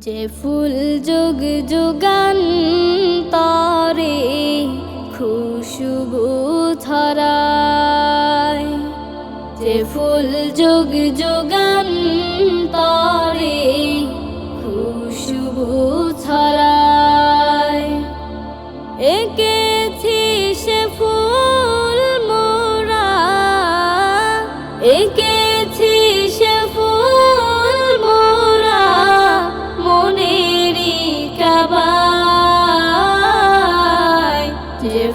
যে ফুল যুগ যুগান তরে খুশবু ছড়ায় যে ফুল যুগ যুগান তরে খুশবু ছড়ায় এঁকেছি সে ফুল মোরা এঁকেছি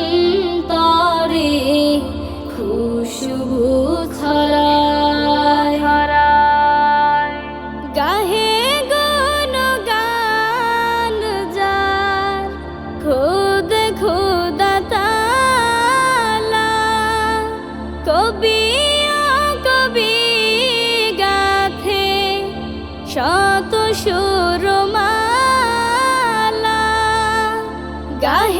যুগান তরে খুশবু ছড়ায়। গাহে গুণ গান যার খুদ খুদা তালা। কবি কবি গাথে শত সুরমালা। গাহে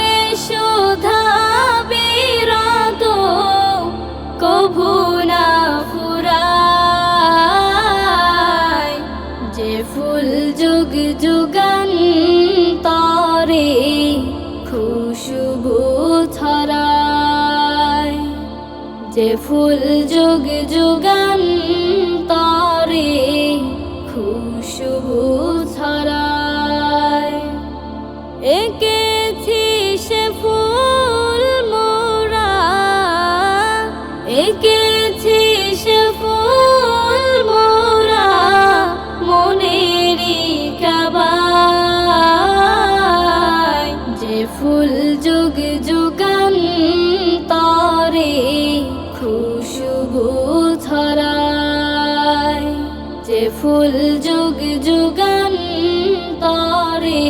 যে ফুল যুগ যুগান তরে খুশবু ছড়ায়। এঁকেছি সে ফুল মোরা, এঁকেছি সে ফুল মোরা, মনেরই কাবায়। যে ফুল যুগ যুগান যে ফুল যুগ যুগান তরে